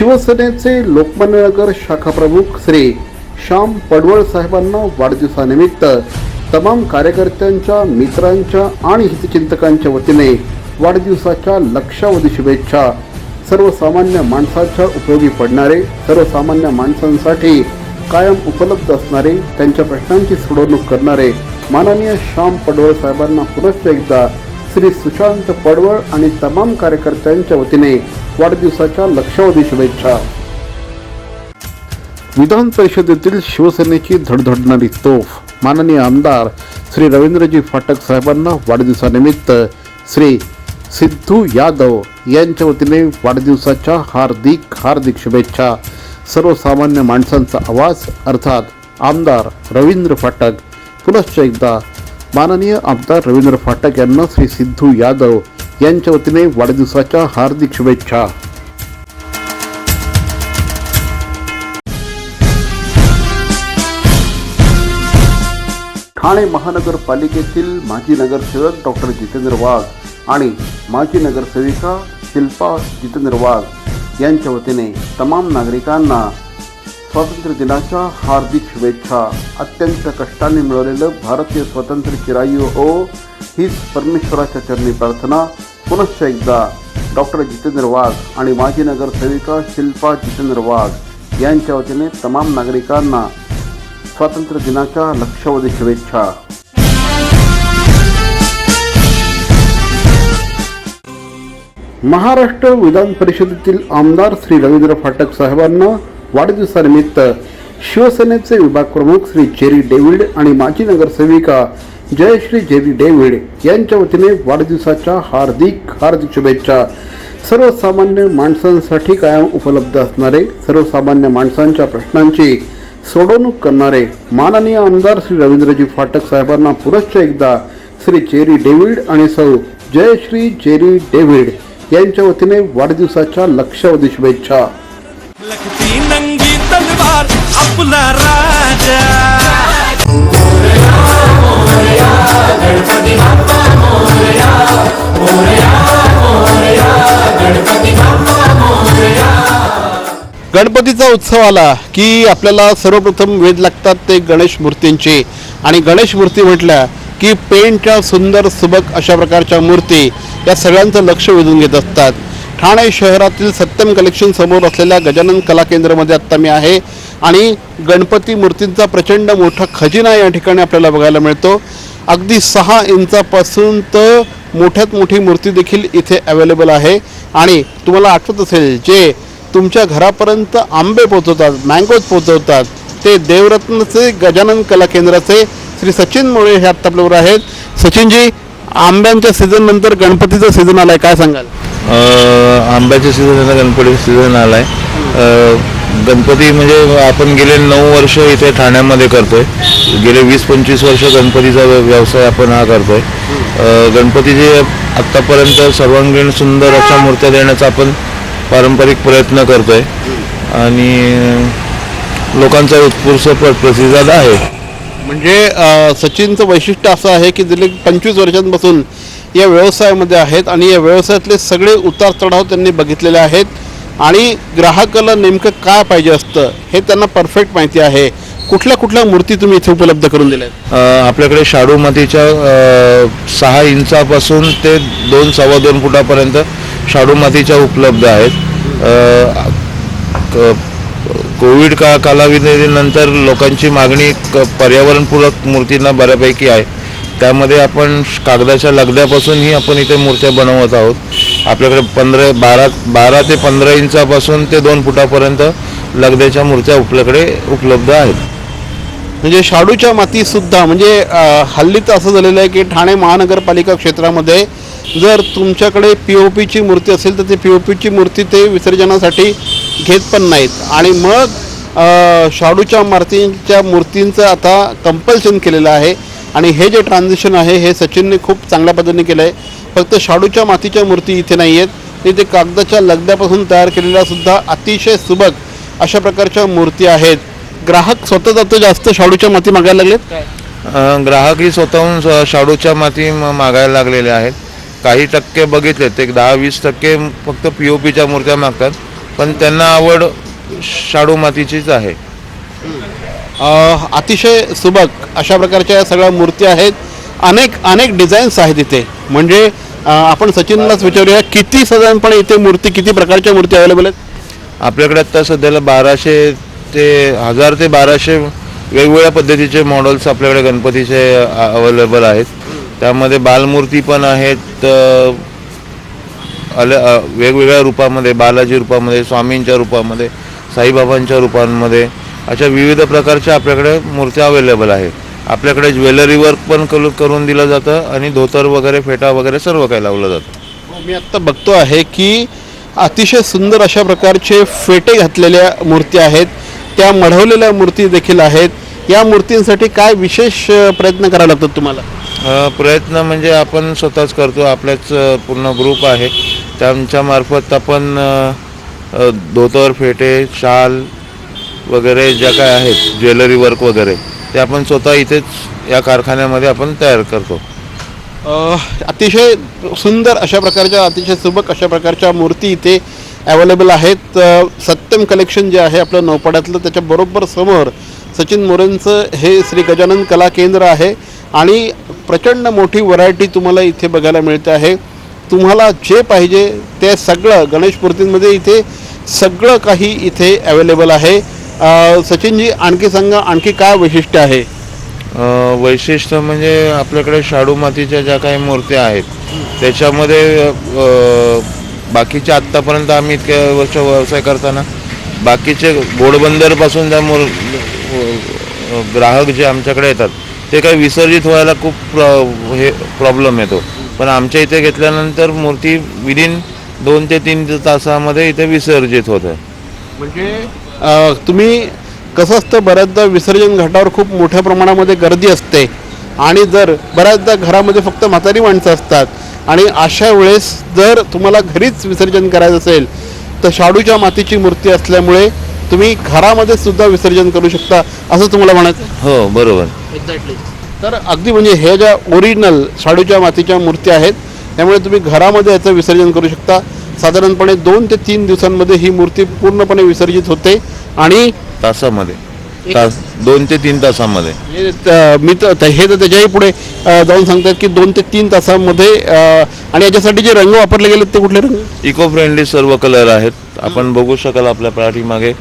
शिवसेनेचे लोकमान्यनगर शाखाप्रमुख श्री श्याम पडवळ साहेबांना वाढदिवसानिमित्त तमाम कार्यकर्त्यांच्या मित्रांच्या आणि हितचिंतकांच्या वतीने वाढदिवसाच्या लक्षावधी शुभेच्छा. सर्वसामान्य माणसाच्या उपयोगी पडणारे सर्वसामान्य माणसांसाठी कायम उपलब्ध असणारे त्यांच्या प्रश्नांची सोडवणूक करणारे माननीय श्याम पडवळ साहेबांना पुनश्च एकदा श्री सुशांत पडवळ आणि तमाम कार्यकर्त्यांच्या वतीने वाढदिवसाच्या लक्षावधी शुभेच्छा. विधान परिषदेतील शिवसेनेची धडधडणारी तोफ. माननीय आमदार श्री रवींद्रजी फाटक साहेबांना वाढदिवसानिमित्त श्री सिद्धू यादव यांच्या वतीने वाढदिवसाच्या हार्दिक हार्दिक शुभेच्छा. सर्वसामान्य माणसांचा आवाज अर्थात आमदार रवींद्र फाटक. पुनश्च एकदा माननीय आमदार रवींद्र फाटक यांना श्री सिद्धू यादव यांच्या वतीने वाढदिवसाच्या हार्दिक शुभेच्छा. ठाणे महानगरपालिकेतील माजी नगरसेवक डॉक्टर जितेंद्र वाघ आणि माजी नगरसेविका शिल्पा जितेंद्र वाघ यांच्या वतीने तमाम नागरिकांना स्वातंत्र्य दिनाच्या हार्दिक शुभेच्छा. अत्यंत कष्टाने मिळवलेलं भारतीय स्वातंत्र्य चिरायू हो हीच परमेश्वराच्या चरणी प्रार्थना पुनश्च एकदा डॉक्टर जितेंद्र वाघ आणि माजी नगरसेविका शिल्पा जितेंद्र वाघ यांच्या वतीने तमाम नागरिकांना स्वातंत्र्य दिनाच्या लक्षावधी शुभेच्छा. महाराष्ट्र विधान परिषदेतील आमदार श्री रवींद्र फाटक साहेबांना वाढदिवसानिमित्त शिवसेनेचे विभाग प्रमुख श्री जेरी डेव्हिड आणि माजी नगरसेविका जयश्री जेरी डेव्हिड यांच्या वतीने वाढदिवसाच्या हार्दिक हार्दिक शुभेच्छा. सर्वसामान्य माणसांसाठी कायम उपलब्ध असणारे सर्वसामान्य माणसांच्या प्रश्नांची सोडवणूक करणारे माननीय आमदार श्री रवींद्रजी फाटक साहेबांना पुनश्च एकदा श्री जेरी डेव्हिड आणि सौ जयश्री जेरी डेव्हिड यांच्या वतीने वाढदिवसाच्या लक्षावधी शुभेच्छा. तलवार आपला राजा. गणपतीचा उत्सव आला की आपल्याला सर्वप्रथम वेध लागतात ते गणेश मूर्तींचे. आणि गणेश मूर्ती म्हटल्या की पेंटच्या सुंदर सुबक अशा प्रकारच्या मूर्ती या सगळ्यांचं लक्ष वेधून घेत असतात. ठाणे शहरातील सत्यम कलेक्शन समोर असलेल्या गजानन कला केंद्रामध्ये आत्ता मी आहे. आणि गणपती मूर्तींचा प्रचंड मोठा खजिना या ठिकाणी आपल्याला बघायला मिळतो. अगदी सहा इंचापासून तर मोठ्यात मोठी मूर्ती देखील इथे अवेलेबल आहे. आणि तुम्हाला आठवत असेल जे तुमच्या घरापर्यंत आंबे पोचवतात मँगोज पोचवतात ते देवरत्नचे गजानन कला केंद्राचे श्री सचिन मुळे हे आत्ता आपल्याबरोबर आहेत. सचिनजी आंब्यांच्या सीझननंतर गणपतीचा सीझन आहे काय सांगाल? आंब्याच्या सीझन गणपतीचा सीझन आला आहे गणपती म्हणजे आपण गेले नऊ वर्ष इथे ठाण्यामध्ये करतोय. गेले वीस पंचवीस वर्ष गणपतीचा व्यवसाय आपण हा करतोय. गणपतीचे आत्तापर्यंत सर्वांगीण सुंदर अशा मूर्त्या देण्याचा आपण पारंपरिक प्रयत्न करतोय. आणि लोकांचा उत्कृष्ट प्र- प्रतिसाद आहे. म्हणजे सचिनचं वैशिष्ट्य असं आहे की गेले पंचवीस वर्षांपासून या व्यवसायामध्ये आहेत आणि या व्यवसायातले सगळे उतार चढाव त्यांनी बघितलेले आहेत. आणि ग्राहकाला नेमकं काय पाहिजे असतं हे त्यांना परफेक्ट माहिती आहे. कुठल्या कुठल्या मूर्ती तुम्ही इथे उपलब्ध करून दिल्या आहेत? आपल्याकडे शाडू मातीच्या सहा इंचापासून ते दोन सव्वा दोन फुटापर्यंत शाडू मातीच्या उपलब्ध आहेत. क- कोविड का कालावधीनंतर लोकांची मागणी क- पर्यावरणपूरक मूर्तींना बऱ्यापैकी आहे. त्यामध्ये आपण श- कागदाच्या लगद्यापासूनही आपण इथे मूर्त्या बनवत आहोत. आपल्याकडे पंधरा बारा बारा ते पंधरा इंचापासून ते दोन फुटापर्यंत लगद्याच्या मूर्त्या आपल्याकडे उपलब्ध आहेत. म्हणजे शाडूच्या मातीसुद्धा म्हणजे हल्लीत हल्ली तर असं झालेलं आहे की ठाणे महानगरपालिका क्षेत्रामध्ये जर तुमच्याकडे पी ओ पीची मूर्ती असेल तर ती पी ओ पीची मूर्ती ते विसर्जनासाठी घेत पण नाहीत. आणि मग शाडूच्या मार्तींच्या मूर्तींचं आता कंपल्शन केलेलं आहे. आणि हे जे ट्रान्झिशन आहे हे सचिनने खूप चांगल्या पद्धतीने केलं आहे फक्त शाडूच्या मातीच्या मूर्ती इथे नाही आहेत. इथे कागदाच्या लगद्यापासून तयार केलेल्या सुद्धा अतिशय सुबक अशा प्रकारच्या मूर्ती आहेत. ग्राहक स्वतः जातो जास्त शाडूच्या माती मागायला लागलेत? ग्राहकही स्वतःहून शाडूच्या माती मागायला लागलेले आहेत. काही टक्के बघितलेत. एक दहा वीस टक्के फक्त पी ओ पीच्या मूर्त्या मागतात. पण त्यांना आवड शाडू मातीचीच आहे. अतिशय सुबक अशा प्रकारच्या सगळ्या मूर्ती आहेत. अनेक अनेक डिझाईन्स आहेत इथे. म्हणजे आपण सचिनलाच विचारूया किती साधारणपणे इथे मूर्ती किती प्रकारच्या मूर्ती अवेलेबल आहेत? आपल्याकडे आता सध्याला बाराशे ते हजार ते बाराशे वेगवेगळ्या पद्धतीचे मॉडेल्स आपल्याकडे गणपतीचे अवेलेबल आहेत. त्यामध्ये बालमूर्ती पण आहेत अल वेगवेगळ्या रूपामध्ये बालाजी रूपामध्ये स्वामींच्या रूपामध्ये साईबाबांच्या रूपांमध्ये अशा विविध प्रकारच्या आपल्याकडे मूर्त्या अवेलेबल आहेत. आपल्याकडे ज्वेलरी वर्क पण करू करून दिलं जातं आणि धोतर वगैरे फेटा वगैरे सर्व काही लावलं जातं. मी आत्ता बघतो आहे की अतिशय सुंदर अशा प्रकारचे फेटे घातलेल्या मूर्ती आहेत. त्या मढवलेल्या मूर्ती देखील आहेत. या मूर्तींसाठी काय विशेष प्रयत्न करावे लागतात तुम्हाला? प्रयत्न म्हणजे आपण स्वतःच करतो. आपल्याच पूर्ण ग्रुप आहे. त्यांच्या मार्फत आपण धोतर फेटे शाल वगैरे ज्या काय आहेत ज्वेलरी वर्क वगैरे ते आपण स्वतः इथेच या कारखान्यामध्ये आपण तयार करतो. अ, अतिशय सुंदर अशा प्रकारच्या अतिशय सुबक अशा प्रकारच्या मूर्ती इथे अवेलेबल आहेत. अ, सत्यम कलेक्शन जे आहे आपलं नौपाड्यातलं त्याच्याबरोबर समोर सचिन मोरेंचं हे श्री गजानन कला केंद्र आहे. आणि प्रचंड मोठी व्हरायटी तुम्हाला इथे बघायला मिळते आहे. तुम्हाला जे पाहिजे ते सगळं गणेश मूर्तींमध्ये इथे सगळं काही इथे अवेलेबल आहे. सचिनजी आणखी सांगा आणखी काय वैशिष्ट्य आहे? वैशिष्ट्य म्हणजे आपल्याकडे शाडू मातीच्या ज्या काही मूर्त्या आहेत त्याच्यामध्ये बाकीच्या आत्तापर्यंत आम्ही इतक्या वर्ष व्यवसाय करताना बाकीचे घोडबंदरपासून ज्या मूर ग्राहक जे आमच्याकडे येतात ते काही विसर्जित व्हायला खूप प्र- हे प्रॉब्लेम येतो. पण आमच्या इथे घेतल्यानंतर मूर्ती विदिन दोन ते तीन तासामध्ये इथे विसर्जित होत. आहे म्हणजे तुम्ही कसं असतं बऱ्याचदा विसर्जन घाटावर खूप मोठ्या प्रमाणामध्ये गर्दी असते. आणि जर बऱ्याचदा घरामध्ये फक्त म्हातारी माणसं असतात. आणि अशा वेळेस जर तुम्हाला घरीच विसर्जन करायचं असेल तर शाडूच्या मातीची मूर्ती असल्यामुळे तुम्ही घरामध्ये सुद्धा विसर्जन करू शकता असं तुम्हाला म्हणायचं? हो बरोबर. एक्झॅक्टली तर अगदी म्हणजे हे ज्या ओरिजिनल शाडूच्या मातीच्या मूर्ती आहेत त्यामुळे तुम्ही घरामध्ये याचं विसर्जन करू शकता. साधारणपणे दोन ते तीन दिवसांमध्ये ही मूर्ती पूर्णपणे विसर्जित होते आणि तासामध्ये. तास दोन ते तीन तासामध्ये. मी तर हे तर त्याच्याही पुढे जाऊन सांगतात की दोन ते तीन तासामध्ये आणि याच्यासाठी जे रंग वापरले गेलेत ते कुठले रंग? इको फ्रेंडली सर्व कलर आहेत. आपण बघू शकाल आपल्या पाठीमागे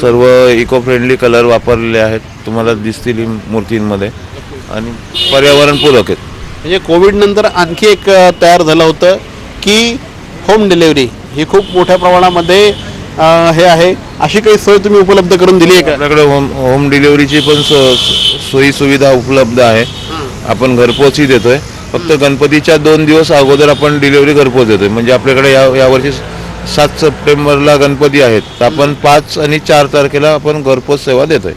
सर्व इको फ्रेंडली कलर वापरलेले आहेत. तुम्हाला दिसतील ही मूर्तींमध्ये. आणि पर्यावरणपूरक आहेत. म्हणजे कोविड नंतर आणखी एक तयार झालं होतं की होम डिलेवरी ही खूप मोठ्या प्रमाणामध्ये हे आहे. अशी काही सोय तुम्ही उपलब्ध करून दिली आहे का? आपल्याकडे होम होम डिलिव्हरीची पण सो- सोयी सुविधा उपलब्ध आहे. आपण घरपोचही देतोय. फक्त गणपतीच्या दोन दिवस अगोदर आपण डिलिव्हरी घरपोच देतोय. म्हणजे आपल्याकडे या यावर्षी सात सप्टेंबरला गणपती आहेत. तर आपण पाच आणि चार तारखेला आपण घरपोच सेवा देतोय.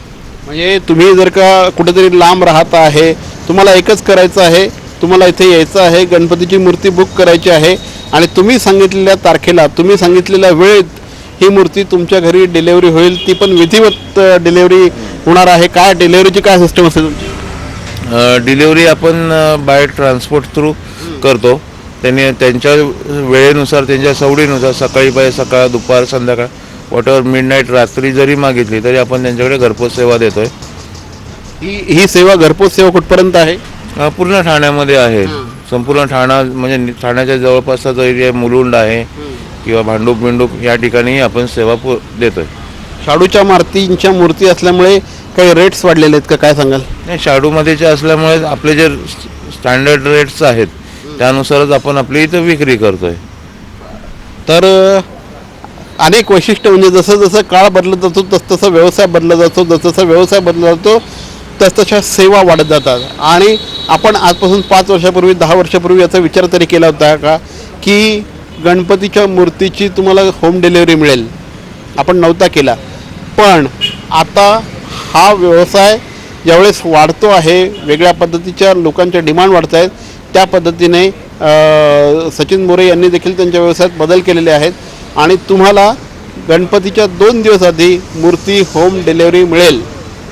म्हणजे तुम्ही जर का कुठेतरी लांब राहत आहे तुम्हाला एकच करायचं आहे तुम्हाला इथे यायचं आहे गणपतीची मूर्ती बुक करायची आहे आणि तुम्ही सांगितलेल्या तारखेला तुम्ही सांगितलेल्या वेळेत ही मूर्ती तुमच्या घरी डिलेवरी होईल ती पण विधिवत डिलेवरी होणार आहे. काय डिलेवरीची काय सिस्टम असेल तुमची? डिलिव्हरी आपण बाय ट्रान्सपोर्ट थ्रू करतो. त्यांनी त्यांच्या वेळेनुसार त्यांच्या सवडीनुसार सकाळी पाहिजे सकाळ दुपार संध्याकाळ वॉटेवर मिड नाईट रात्री जरी मागितली तरी आपण त्यांच्याकडे घरपोच सेवा देतोय. ही ही सेवा घरपोच सेवा कुठपर्यंत आहे? पूर्ण ठाण्यामध्ये आहे. संपूर्ण ठाणा म्हणजे ठाण्याच्या जवळपासचा जो एरिया मुलुंड आहे किंवा भांडूप बिंडूप या ठिकाणी आपण सेवा पु देतोय. शाडूच्या मारुतींच्या मूर्ती असल्यामुळे काही रेट्स वाढलेले आहेत का? काय सांगाल? नाही शाडूमध्येचे असल्यामुळे आपले जे स्टँडर्ड रेट्स आहेत त्यानुसारच आपण आपली इथं विक्री करतोय. तर अनेक वैशिष्ट्य म्हणजे जसं जसं काळ बदलत जातो तसतसा व्यवसाय बदलत जातो जसजसा व्यवसाय बदलत जातो तसतशा सेवा वाढत जातात. आणि आपण आजपासून पाच वर्षापूर्वी दहा वर्षापूर्वी याचा विचार तरी केला होता का की गणपतीच्या मूर्तीची तुम्हाला होम डिलेवरी मिळेल. आपण नव्हता केला. पण आता हा व्यवसाय ज्यावेळेस वाढतो आहे वेगळ्या पद्धतीच्या लोकांच्या डिमांड वाढत आहेत त्या पद्धतीने सचिन मोरे यांनी देखील त्यांच्या व्यवसायात बदल केलेले आहेत. आणि तुम्हाला गणपतीच्या दोन दिवस आधी मूर्ती होम डिलेवरी मिळेल.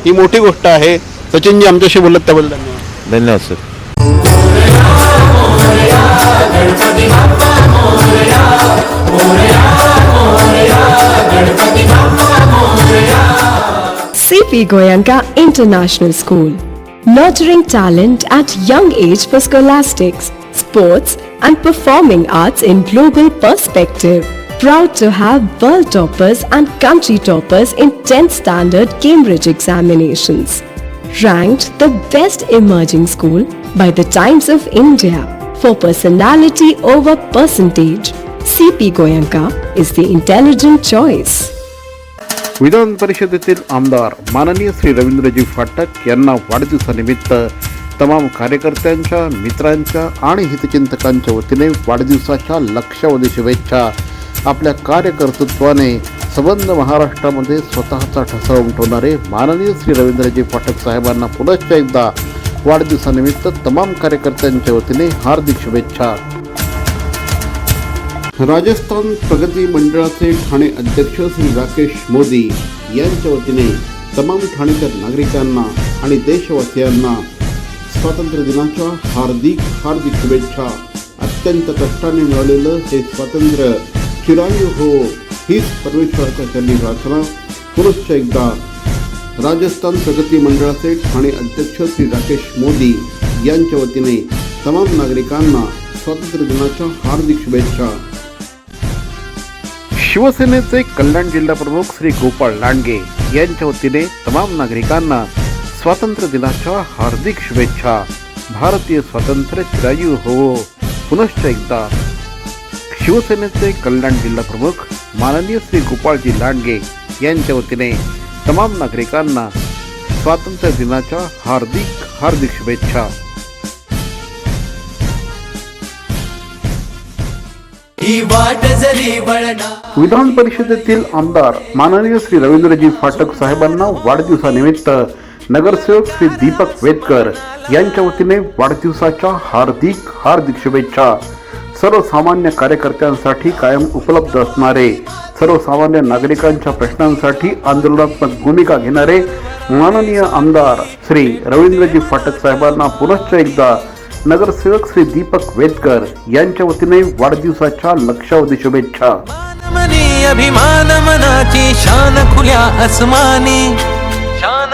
ही मोठी गोष्ट आहे. सचिनजी आमच्याशी बोलत त्याबद्दल धन्यवाद धन्यवाद sir Ganpati CP Goyanka International School. Nurturing talent at young age for scholastics, sports, and performing arts in global perspective. Proud to have world toppers and country toppers in 10th standard Cambridge examinations. Ranked the best emerging school by the Times of India for personality over percentage. CP Goyanka is the intelligent choice. विधान परिषदेतील आमदार माननीय श्री रवींद्रजी फाटक यांना वाढदिवसानिमित्त तमाम कार्यकर्त्यांच्या मित्रांच्या आणि हितचिंतकांच्या वतीने वाढदिवसाच्या लक्षावधी शुभेच्छा आपल्या कार्यकर्तृत्वाने संबंध महाराष्ट्रामध्ये स्वतःचा ठसा उमटवणारे माननीय श्री रवींद्रजी पाठक साहेबांना पुनश्च एकदा वाढदिवसानिमित्त तमाम कार्यकर्त्यांच्या वतीने हार्दिक शुभेच्छा. राजस्थान प्रगती मंडळाचे ठाणे अध्यक्ष श्री राकेश मोदी यांच्या वतीने तमाम ठाणेकर नागरिकांना आणि देशवासियांना स्वातंत्र्य दिनाच्या हार्दिक हार्दिक शुभेच्छा. अत्यंत कष्टाने मिळालेलं हे स्वातंत्र्य चिरायू हो हीच परमेश्वराच्या प्रार्थना. पुनश्च एकदा राजस्थान प्रगती मंडळाचे ठाणे अध्यक्ष श्री राकेश मोदी यांच्या वतीने तमाम नागरिकांना स्वातंत्र्य दिनाच्या हार्दिक शुभेच्छा. शिवसेनेचे कल्याण जिल्हा प्रमुख श्री गोपाळ लांडगे यांच्या वतीने तमाम नागरिकांना स्वातंत्र्य दिनाच्या हार्दिक शुभेच्छा. भारतीय स्वातंत्र्य चिरायू होवो पुनश्च एकदा शिवसेनेचे कल्याण जिल्हा प्रमुख माननीय श्री गोपाळजी लांडगे यांच्या वतीने तमाम नागरिकांना स्वातंत्र्य दिनाच्या हार्दिक हार्दिक शुभेच्छा. विधान परिषदेतील आमदार माननीय श्री रवींद्रजी फाटक साहेबांना वाढदिवसानिमित्त नगरसेवक श्री दीपक वेदकर यांच्या वतीने वाढदिवसाच्या हार्दिक हार्दिक शुभेच्छा. सर्वसामान्य कार्यकर्त्यांसाठी कायम उपलब्ध असणारे सर्वसामान्य नागरिकांच्या प्रश्नांसाठी आंदोलनात्मक भूमिका घेणारे माननीय आमदार श्री रवींद्रजी फाटक साहेबांना पुनश्च एकदा नगरसेवक श्री दीपक वेदकर यांच्या वतीने वाढदिवसाच्या लक्षावधी शुभेच्छा. अभिमान मनाची शान खुल्या अस्मानी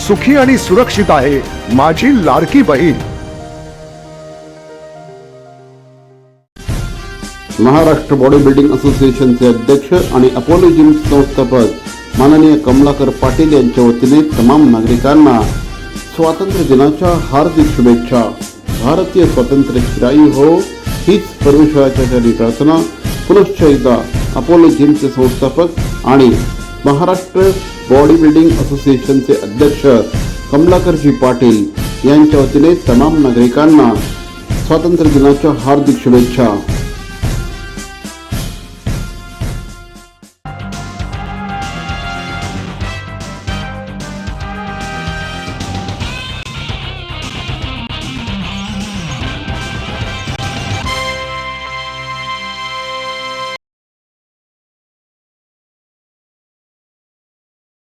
सुखी आणि सुरक्षित आहे माझी लाडकी बहीण. महाराष्ट्र बॉडी बिल्डिंग असोसिएशनचे अध्यक्ष आणि अपोलो जिम संस्थापक माननीय कमलाकर पाटील यांच्या वतीने तमाम नागरिकांना स्वातंत्र्य दिनाच्या हार्दिक शुभेच्छा. भारतीय स्वातंत्र्य चिराई हो हीच परमेश्वराच्या चरणी प्रार्थना. पुनश्च एकदा अपोलो जिमचे संस्थापक आणि महाराष्ट्र बॉडी बिल्डिंग असोसिएशनचे अध्यक्ष कमलाकरजी पाटील यांच्या वतीने तमाम नागरिकांना स्वातंत्र्य दिनाच्या हार्दिक शुभेच्छा.